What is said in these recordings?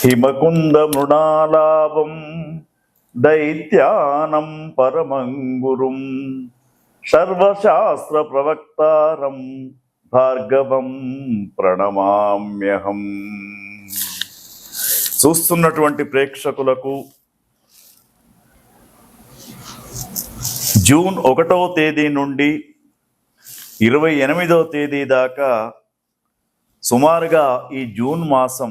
హిమకుంద మృణాలాభం దైత్యానం పరమంగురుం సర్వశాస్త్ర ప్రవక్తారం భార్గవం ప్రణమామ్యహం చూస్తున్నటువంటి ప్రేక్షకులకు జూన్ ఒకటవ తేదీ నుండి ఇరవై ఎనిమిదవ తేదీ దాకా సుమారుగా ఈ జూన్ మాసం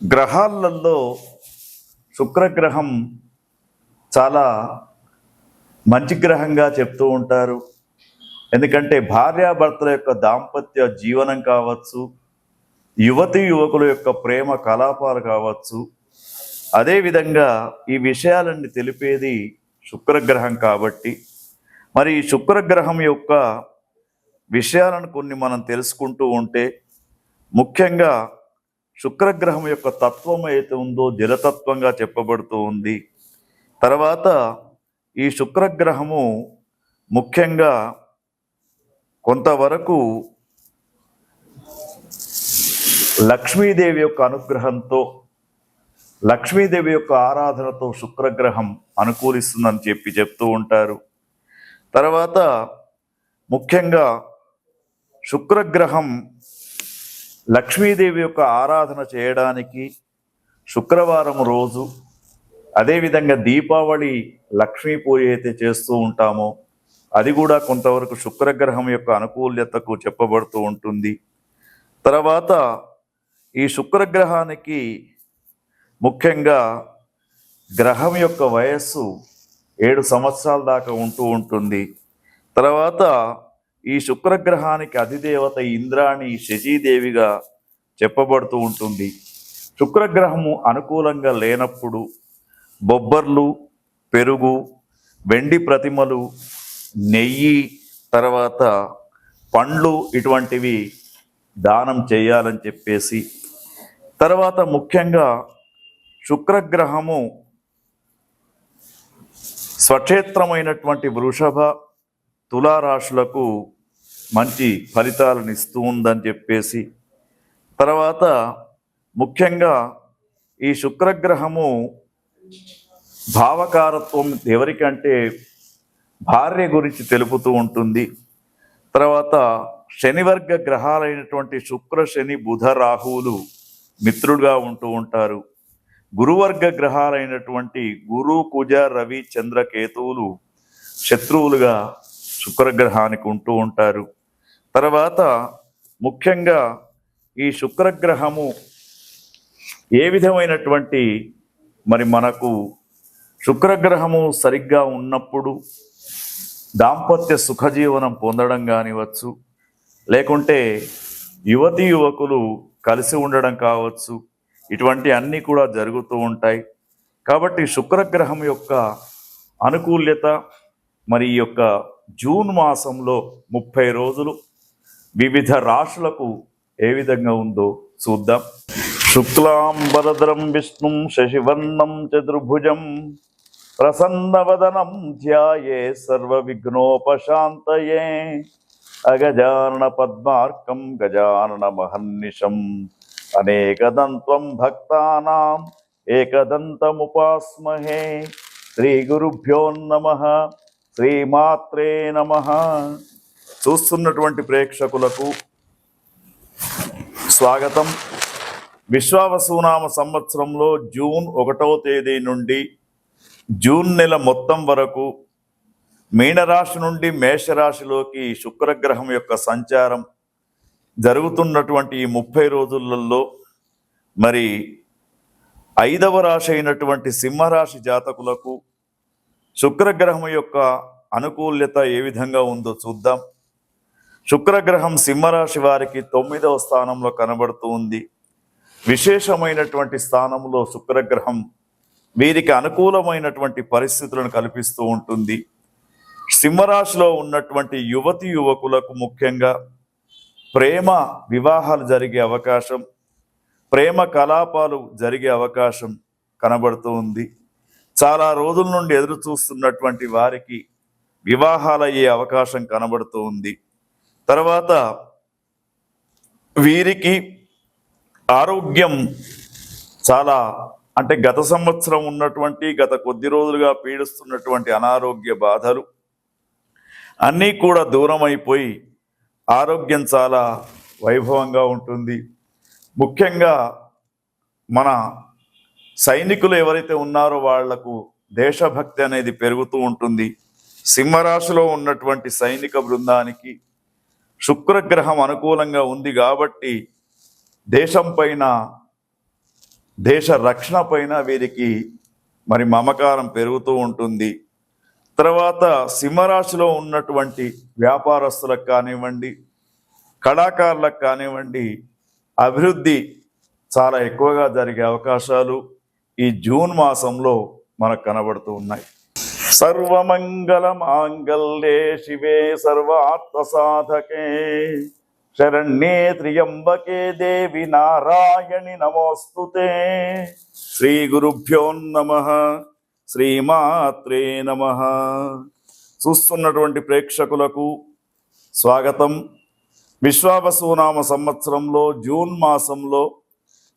గ్రహాలలో శుక్రగ్రహం చాలా మంచి గ్రహంగా చెప్తూ ఉంటారు. ఎందుకంటే భార్యాభర్తల యొక్క దాంపత్య జీవనం కావచ్చు యువతి యువకుల యొక్క ప్రేమ కలాపాలు కావచ్చు. అదేవిధంగా ఈ విషయాలన్నీ తెలిపేది శుక్రగ్రహం కాబట్టి. మరి ఈ శుక్రగ్రహం యొక్క విషయాలను కొన్ని మనం తెలుసుకుంటూ ఉంటే ముఖ్యంగా శుక్రగ్రహం యొక్క తత్వం అయితే ఉందో జలతత్వంగా చెప్పబడుతూ ఉంది. తర్వాత ఈ శుక్రగ్రహము ముఖ్యంగా కొంతవరకు లక్ష్మీదేవి యొక్క అనుగ్రహంతో లక్ష్మీదేవి యొక్క ఆరాధనతో శుక్రగ్రహం అనుకూలిస్తుందని చెప్పి చెప్తూ ఉంటారు. తర్వాత ముఖ్యంగా శుక్రగ్రహం లక్ష్మీదేవి యొక్క ఆరాధన చేయడానికి శుక్రవారం రోజు అదేవిధంగా దీపావళి లక్ష్మీ పూజ అయితే చేస్తూ ఉంటామో అది కూడా కొంతవరకు శుక్రగ్రహం యొక్క అనుకూల్యతకు చెప్పబడుతూ ఉంటుంది. తర్వాత ఈ శుక్రగ్రహానికి ముఖ్యంగా గ్రహం యొక్క వయస్సు ఏడు సంవత్సరాల దాకా ఉంటూ ఉంటుంది. తర్వాత ఈ శుక్రగ్రహానికి అధిదేవత ఇంద్రాణి శచీదేవిగా చెప్పబడుతూ ఉంటుంది. శుక్రగ్రహము అనుకూలంగా లేనప్పుడు బొబ్బర్లు పెరుగు వెండి ప్రతిమలు నెయ్యి తర్వాత పండ్లు ఇటువంటివి దానం చేయాలని చెప్పేసి తర్వాత ముఖ్యంగా శుక్రగ్రహము స్వక్షేత్రమైనటువంటి వృషభ తులారాశులకు మంచి ఫలితాలను ఇస్తూ ఉందని చెప్పేసి తర్వాత ముఖ్యంగా ఈ శుక్రగ్రహము భావకారత్వం ఎవరికంటే భార్య గురించి తెలుపుతూ ఉంటుంది. తర్వాత శనివర్గ గ్రహాలైనటువంటి శుక్ర శని బుధ రాహువులు మిత్రుడుగా ఉంటూ ఉంటారు. గురువర్గ గ్రహాలైనటువంటి గురు కుజ రవి చంద్ర కేతువులు శత్రువులుగా శుక్రగ్రహానికి ఉంటూ ఉంటారు. తర్వాత ముఖ్యంగా ఈ శుక్రగ్రహము ఏ విధమైనటువంటి మరి మనకు శుక్రగ్రహము సరిగ్గా ఉన్నప్పుడు దాంపత్య సుఖజీవనం పొందడం కానివచ్చు లేకుంటే యువతి యువకులు కలిసి ఉండడం కావచ్చు ఇటువంటి అన్నీ కూడా జరుగుతూ ఉంటాయి. కాబట్టి శుక్రగ్రహం యొక్క అనుకూల్యత మరి ఈ యొక్క జూన్ మాసంలో ముప్పై రోజులు వివిధ రాశులకు ఏ విధంగా ఉందో చూద్దాం. శుక్లాంబరద్రం విష్ణుం శశివర్ణం చతుర్భుజం ప్రసన్నవదనం ధ్యాయే సర్వ విఘ్నోపశాంతయే అగజాన పద్మార్కం గజానన మహర్నిశం అనేకదంత్వం భక్తానాం ఏకదంతముపాస్మహే శ్రీ గురుభ్యో నమ. శ్రీమాత్రే నమ. చూస్తున్నటువంటి ప్రేక్షకులకు స్వాగతం. విశ్వావసునామ సంవత్సరంలో జూన్ ఒకటవ తేదీ నుండి జూన్ నెల మొత్తం వరకు మీనరాశి నుండి మేషరాశిలోకి శుక్రగ్రహం యొక్క సంచారం జరుగుతున్నటువంటి ఈ ముప్పై రోజులలో మరి ఐదవ రాశి అయినటువంటి సింహరాశి జాతకులకు శుక్రగ్రహం యొక్క అనుకూల్యత ఏ విధంగా ఉందో చూద్దాం. శుక్రగ్రహం సింహరాశి వారికి తొమ్మిదవ స్థానంలో కనబడుతూ ఉంది. విశేషమైనటువంటి స్థానంలో శుక్రగ్రహం వీరికి అనుకూలమైనటువంటి పరిస్థితులను కల్పిస్తూ ఉంటుంది. సింహరాశిలో ఉన్నటువంటి యువతి యువకులకు ముఖ్యంగా ప్రేమ వివాహాలు జరిగే అవకాశం ప్రేమ కలాపాలు జరిగే అవకాశం కనబడుతూ ఉంది. చాలా రోజుల నుండి ఎదురు చూస్తున్నటువంటి వారికి వివాహాలయ్యే అవకాశం కనబడుతూ ఉంది. తర్వాత వీరికి ఆరోగ్యం చాలా అంటే గత సంవత్సరం ఉన్నటువంటి గత కొద్ది రోజులుగా పీడిస్తున్నటువంటి అనారోగ్య బాధలు అన్నీ కూడా దూరం అయిపోయి ఆరోగ్యం చాలా వైభవంగా ఉంటుంది. ముఖ్యంగా మన సైనికులు ఎవరైతే ఉన్నారో వాళ్ళకు దేశభక్తి అనేది పెరుగుతూ ఉంటుంది. సింహరాశిలో ఉన్నటువంటి సైనిక బృందానికి శుక్రగ్రహం అనుకూలంగా ఉంది కాబట్టి దేశం పైన దేశ రక్షణ పైన వీరికి మరి మమకారం పెరుగుతూ ఉంటుంది. తర్వాత సింహరాశిలో ఉన్నటువంటి వ్యాపారస్తులకు కానివ్వండి కళాకారులకు కానివ్వండి అభివృద్ధి చాలా ఎక్కువగా జరిగే అవకాశాలు. ఈ జూన్ మాసంలో మనకు కనబడుతూ ఉన్నాయి. సర్వమంగళ మాంగళ్యే శివే సర్వాత్మ సాధకే శరణ్యే త్రియంబకే దేవి నారాయణి నమోస్తుతే. శ్రీ గురుభ్యో నమ. శ్రీమాత్రే నమ. చూస్తున్నటువంటి ప్రేక్షకులకు స్వాగతం. విశ్వావసునామ సంవత్సరంలో జూన్ మాసంలో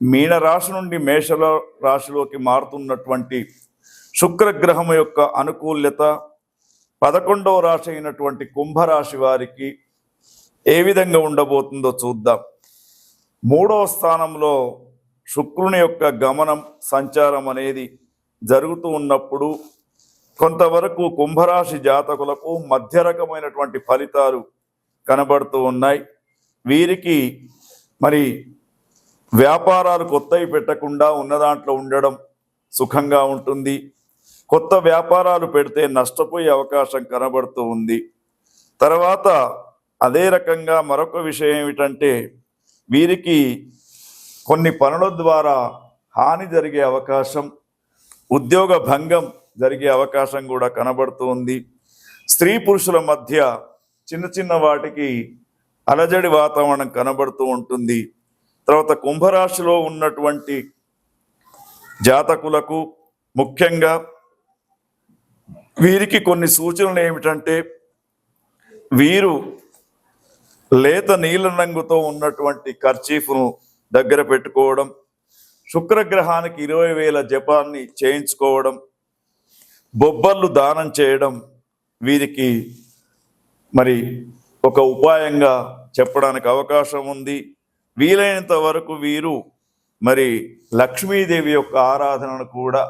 మీనరాశి నుండి మేషల రాశిలోకి మారుతున్నటువంటి శుక్రగ్రహం యొక్క అనుకూల్యత పదకొండవ రాశి అయినటువంటి కుంభరాశి వారికి ఏ విధంగా ఉండబోతుందో చూద్దాం. మూడవ స్థానంలో శుక్రుని యొక్క గమనం సంచారం అనేది జరుగుతూ ఉన్నప్పుడు కొంతవరకు కుంభరాశి జాతకులకు మధ్య రకమైనటువంటి ఫలితాలు కనబడుతూ ఉన్నాయి. వీరికి మరి వ్యాపారాలు కొత్తవి పెట్టకుండా ఉన్న దాంట్లో ఉండడం సుఖంగా ఉంటుంది. కొత్త వ్యాపారాలు పెడితే నష్టపోయే అవకాశం కనబడుతూ ఉంది. తర్వాత అదే రకంగా మరొక విషయం ఏమిటంటే వీరికి కొన్ని పనుల ద్వారా హాని జరిగే అవకాశం ఉద్యోగ భంగం జరిగే అవకాశం కూడా కనబడుతూ ఉంది. స్త్రీ పురుషుల మధ్య చిన్న చిన్న వాటికి అలజడి వాతావరణం కనబడుతూ ఉంటుంది. తర్వాత కుంభరాశిలో ఉన్నటువంటి జాతకులకు ముఖ్యంగా వీరికి కొన్ని సూచనలు ఏమిటంటే వీరు లేత నీల రంగుతో ఉన్నటువంటి కర్చీఫ్ను దగ్గర పెట్టుకోవడం శుక్రగ్రహానికి ఇరవై వేల జపాన్ని చేయించుకోవడం బొబ్బర్లు దానం చేయడం వీరికి మరి ఒక ఉపాయంగా చెప్పడానికి అవకాశం ఉంది. వీలైనంత వరకు వీరు మరి లక్ష్మీదేవి యొక్క ఆరాధనను కూడా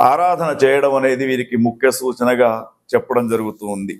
ఆరాధన చేయడం అనేది వీరికి ముఖ్య సూచనగా చెప్పడం జరుగుతూ ఉంది.